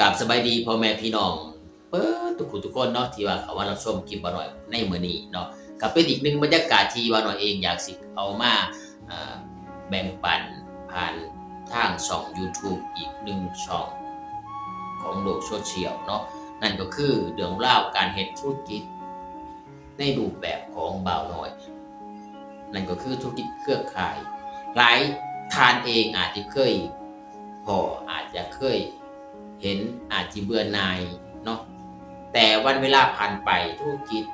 กับสบายดีพ่อแม่พี่น้องเปิดทุกคนทุกคนเนาะที่ว่าเขาว่าเราชมคลิปบ่าหน่อยในมื้อนี้เนาะกับเป็นอีกหนึ่งบรรยากาศที่ว่าหน่อยเองอยากสิเอามาแบ่งปันผ่านทางช่อง YouTube อีกหนึ่งช่องของโลกโซเชียลเนาะนั่นก็คือเรื่องราการเฮ็ดธุรกิจ ในรูปแบบของบ่าวน้อย นั่นก็คือธุรกิจเครือข่าย หลายทานเองอาจจะเคยพออาจจะเคย เห็นอาจจะเบื่อหน่ายเนาะแต่วันเวลาผ่านไปธุรกิจ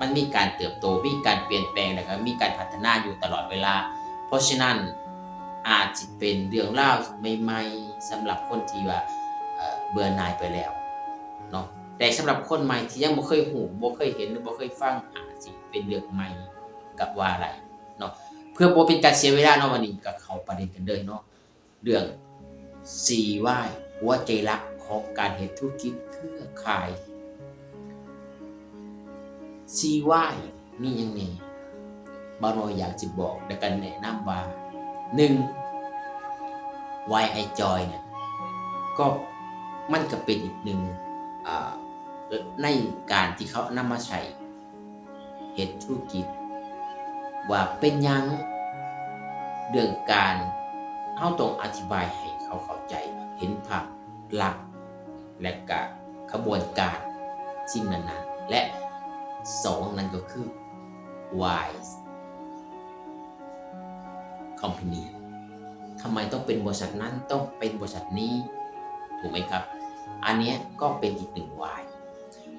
มันมีการเติบโตมีการเปลี่ยนแปลงนะครับมีการพัฒนาอยู่ตลอดเวลา เพราะฉะนั้นอาจจะเป็นเรื่องเล่าใหม่ๆสำหรับคนที่ว่าเเบื่อหน่ายไปแล้วเนาะแต่สำหรับคนใหม่ที่ยังบ่เคยหูบ่เคยเห็นหรือบ่เคยฟังอาจจะเป็นเรื่องใหม่กับว่าอะไรเนาะเพื่อโบ่เป็นการเสียเวลาเนาะวันนี้ก็เขาประเด็นกันเลยเนาะเรื่องสีวาย หัวใจรักของการเฮ็ดธุรกิจเครือข่ายซีวายมีหยังไงบารอยอยากจะบอกและกันแนะนำว่าหนึ่งวายไอจอยเนี่ยก็มันก็เป็นอีกหนึ่งในการที่เขานำมาใช้เฮ็ดธุรกิจ ว่าเป็นยังเรื่องการเฮาต้องอธิบายให้เขาเข้าใจ เห็นภาพลักษณ์และก็ขบวนการสิ่งนั้นๆและสองนั่นก็คือ wise company ทำไมต้องเป็นบริษัทนั้นต้องเป็นบริษัทนี้ ถูกไหมครับ อันนี้ก็เป็นอีกหนึ่ง why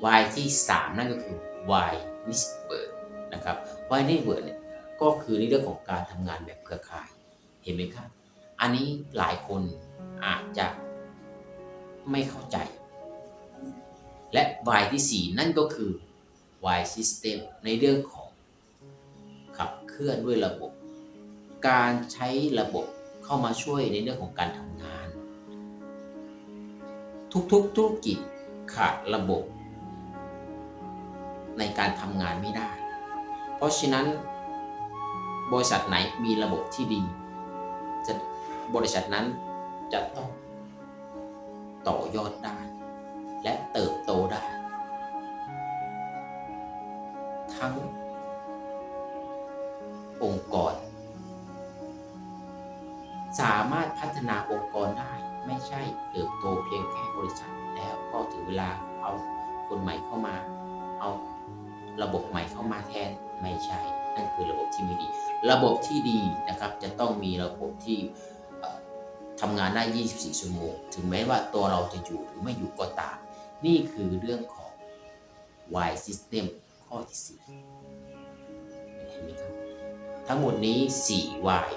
why ที่ 3 นั่นก็คือ why network นะครับ why network เนี่ยก็คือในเรื่องของการทำงานแบบเครือข่าย เห็นไหมครับ อันนี้หลายคน อาจจะไม่เข้าใจ และ why ที่ 4 นั่นก็คือ why system ในเรื่องของขับเคลื่อนด้วยระบบ การใช้ระบบเข้ามาช่วยในเรื่องของการทำงาน ทุกๆธุรกิจขาดระบบ ในการทำงานไม่ได้ เพราะฉะนั้น บริษัทไหนมีระบบที่ดี จะบริษัทนั้น จะต้องต่อยอดได้ และเติบโตได้ ทั้ง องค์กร สามารถพัฒนาองค์กรได้ ไม่ใช่เติบโตเพียงแค่บริษัทแล้วก็ถึงเวลาเอาคนใหม่เข้ามา เอาระบบใหม่เข้ามาแทนไม่ใช่ นั่นคือระบบที่ไม่ดี ระบบที่ดีนะครับ จะต้องมีระบบที่ ทำงานได้ 24 ชั่วโมง ถึงแม้ว่าตัวเราจะอยู่หรือไม่อยู่ก็ตาม นี่คือเรื่องของ Y system ข้อที่4เห็นไหมครับ ทั้งหมดนี้ 4 Y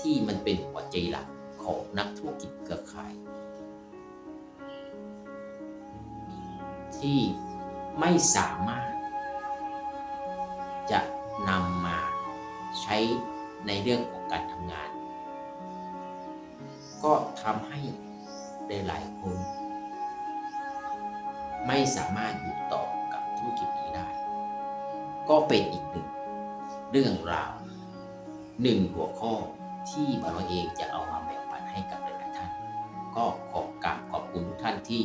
ที่มันเป็นหัวใจหลักของนักธุรกิจเครือข่าย ที่ไม่สามารถ จะนำมาใช้ในเรื่องของการทำงาน ก็ทำให้หลายคน ไม่สามารถอยู่ต่อกับธุรกิจนี้ได้ ก็เป็นอีกหนึ่งเรื่องราวหนึ่งหัวข้อที่บารอเองจะเอามาแบ่งปันให้กับหลายๆท่าน ก็ขอกราบขอบคุณทุกท่านที่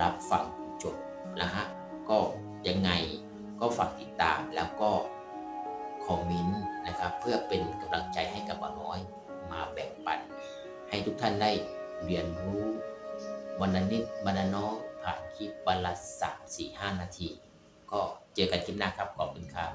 รับฟังจบนะฮะก็ยังไงก็ฝากติดตามแล้วก็คอมเมนต์นะครับ เพื่อเป็นกำลังใจให้กับบาน้อยมาแบ่งปัน ให้ทุกท่านได้เรียนรู้วันนิดวันละน้อยผ่านคลิปวันละสามสี่ห้านาที ก็เจอกันคลิปหน้าครับ ขอบคุณครับ